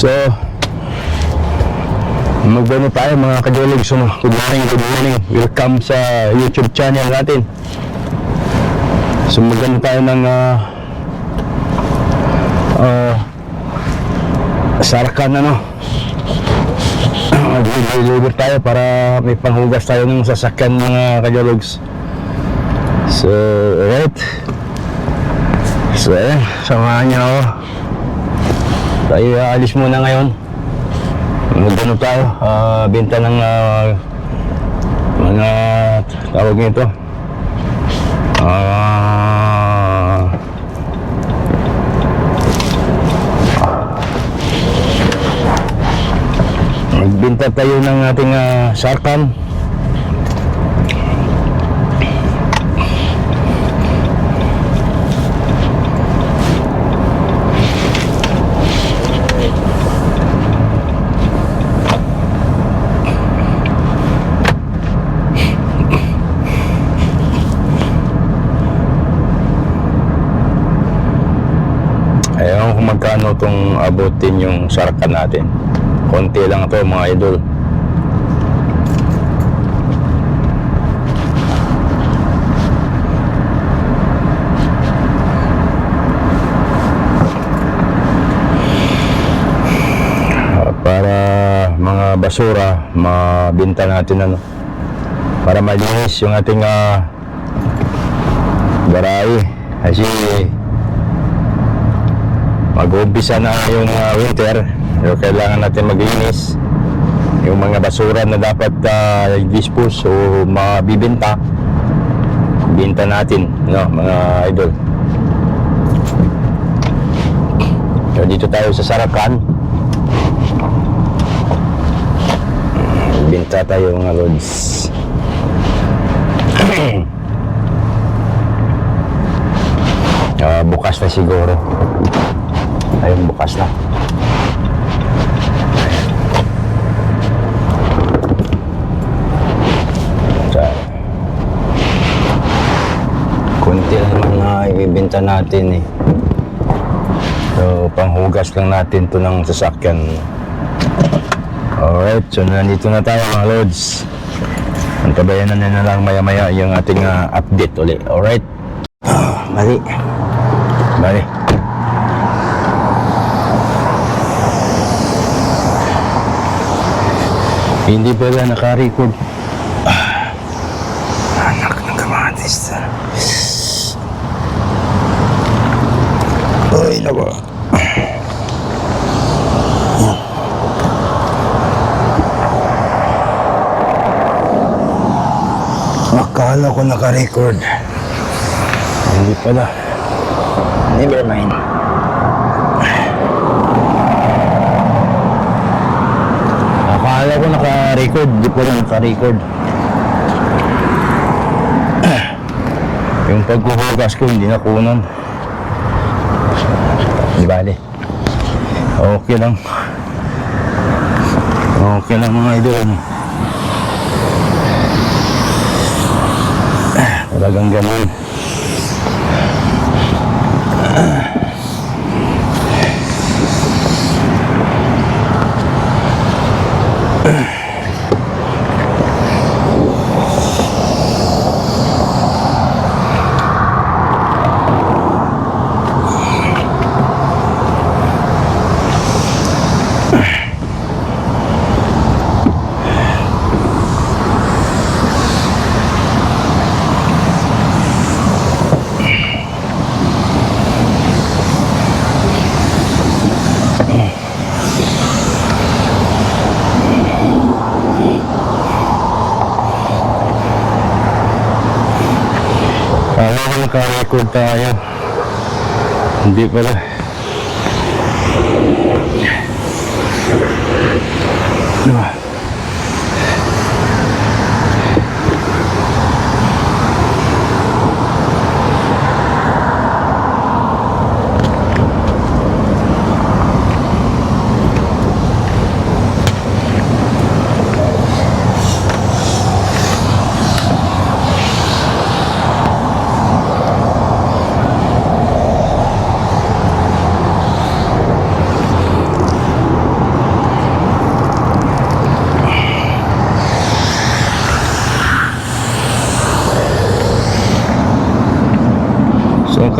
So, magbuno tayo mga kadulog. So, good morning, good morning. Welcome sa YouTube channel natin. So, magano tayo ng uh, uh, sarkan ano. Mag-deliver tayo para may panghugas tayo ng sasakyan mga kadulugs. So, alright. So, ayan. Samahan niyo ako. Tayo aalis muna ngayon. Magano tayo. ah, benta ng ah, mga tawag nito. Ah... Magbenta tayo ng ating ah, sarkan. Ayaw kung abutin yung sarkan natin. Konti lang to mga idol. Ah, Para mga basura, mabinta natin ano. Para malinis yung ating uh, baray. Kasi mag-uumpisa na yung uh, winter. Pero kailangan natin maglinis. Yung mga basura na dapat uh, dispose o mabibenta binta natin no mga idol. So dito tayo sa Sarakan binta tayo mga lods. Ah, bukas na siguro ayun bukas na. Sa kunti lang na ibibenta natin eh. So panghugas lang natin to ng sasakyan. Alright so nandito na tayo mga lods. Antabayan na na lang maya maya yung ating ah, update ulit. Alright? Ah, mali mali Hindi pala naka-record. Ah, anak ng kamatis. Uy, nako. Akala ko naka-record. Hindi pala. Never mind. Akala ko naka-record, di pala naka-record. Yung pagkuhugas ko, hindi nakunan. Di bali. Okay lang. Okay lang mga idol. Talagang ganun. Kala ko naka-record tayo. Hindi pala. Ah.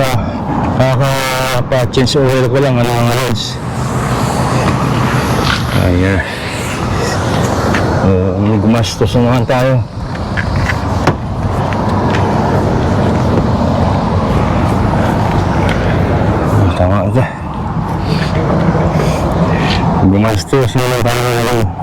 So, ka, kaka-change oil ko lang, ano mga roads. Ayan. Uh, gumastos na naman tayo. Tama ito. Gumastos na naman tayo.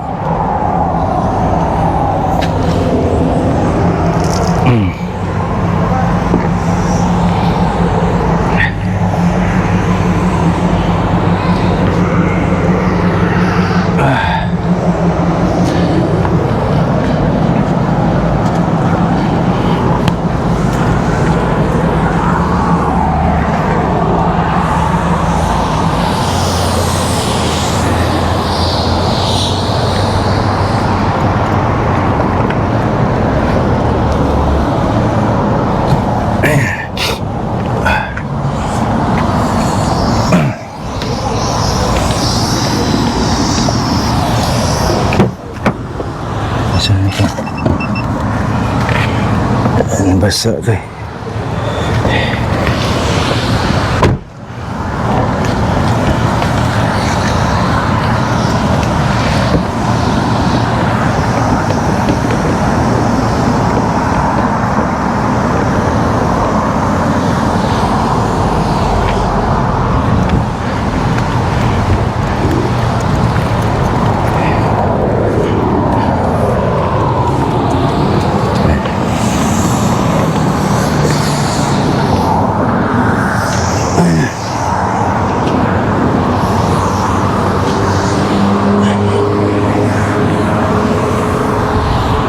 Basa ito eh.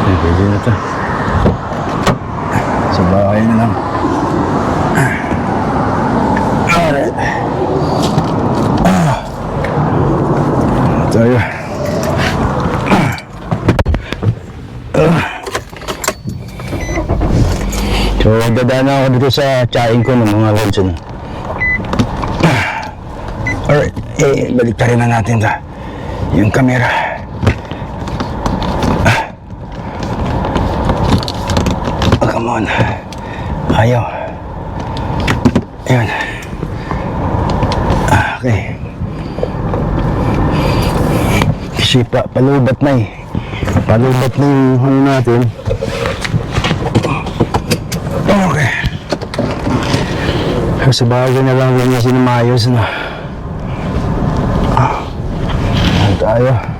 Ay, pwede na ito. Bahay na lang. Alright. Ah. Tayo. Ah. So, dadaan na ako dito sa tsahin ko ng mga lods. Ano. Alright, eh, balik na natin ta. Yung camera. Oh, come on. Ayaw. Ayan. Ah, okay. Kasi pa, palubat na eh. Palubat na yung ano natin. Okay. Sa bagay na lang rin yung sinamayos na. Ah. Tayo.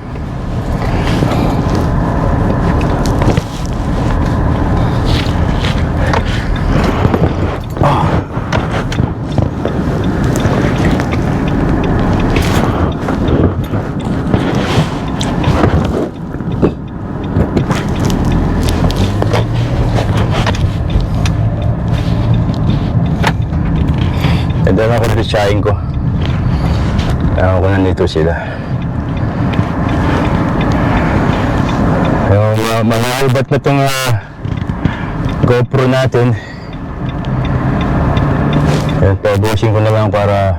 Sa ko. Ewan ko nandito sila. Yung mga, mga ubat na itong ah, GoPro natin. Yan, pabusin ko na lang para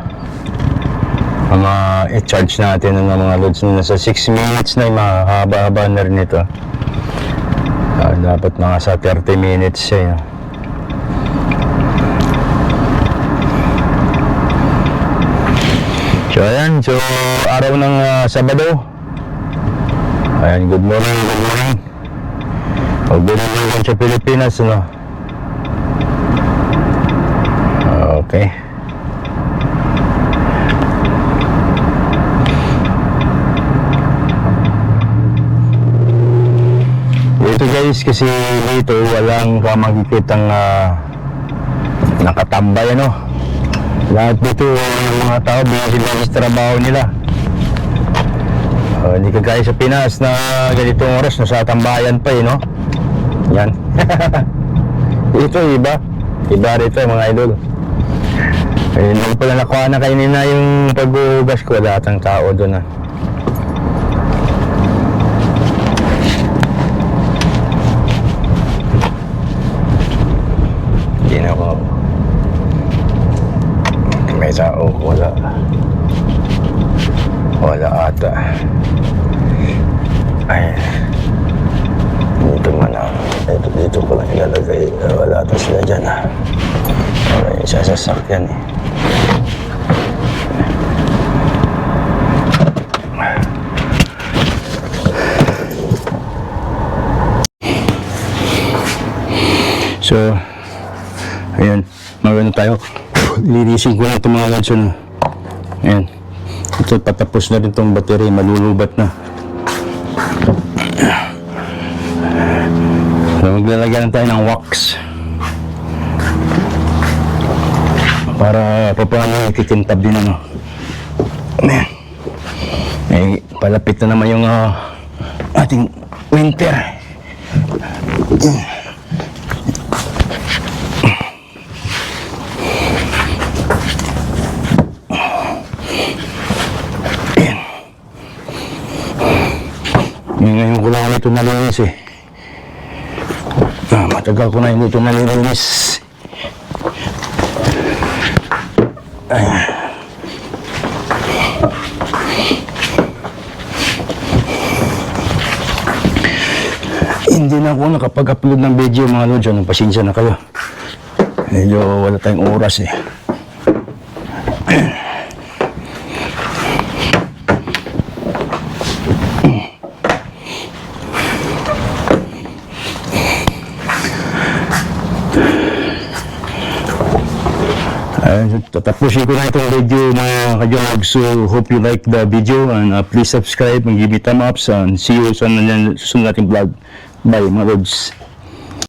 mga i-charge natin ng mga loads na nasa 6 minutes na yung mahaba-haba na rin ito. Ah, dapat mga sa 30 minutes siya. Yun. So ayan, so araw ng ah, Sabado. Ayan, good morning, good morning. Pagbilang sa Pilipinas, ano? Okay. Dito guys, kasi dito walang ka makikitang ah, nakatambay, ano? Lahat dito, yung mga tao, binasilang sa trabaho nila. Uh, hindi kagaya sa Pinas na ganitong oras, nasa tambayan pa eh, no? Yan. Ito, iba. Iba rito, mga idol. Eh, nung pala nakuha na kayo na yung paghugas ko, lahat ng tao doon ah. Hindi na ako may tao, wala. Wala ata. Ay, dito man ako. Ito dito ko lang ilalagay. Uh, wala to sila dyan ah. Wala yung sasasakyan eh. So, ayan, magano tayo. Linisin ko na itong mga lods. Ano. Ayan. Ito, patapos na rin itong battery. Malulubat na. So, maglalagyan tayo ng wax. Para paano ikikintab din ano. Ayan. Eh, palapit na naman yung ah, ating winter. Ngayon, ko lang ito nalinis eh. Ah, matagal ko na hindi ito nalilinis. Hindi na ako nakapag-upload ng video mga lods. Ano, pasensya na kayo. Medyo wala tayong oras eh. Ayun, tatapusin ko na itong video mga kajog. So, hope you like the video and uh, please subscribe and give me thumb ups and see you sa susunod nating vlog. Bye mga lods.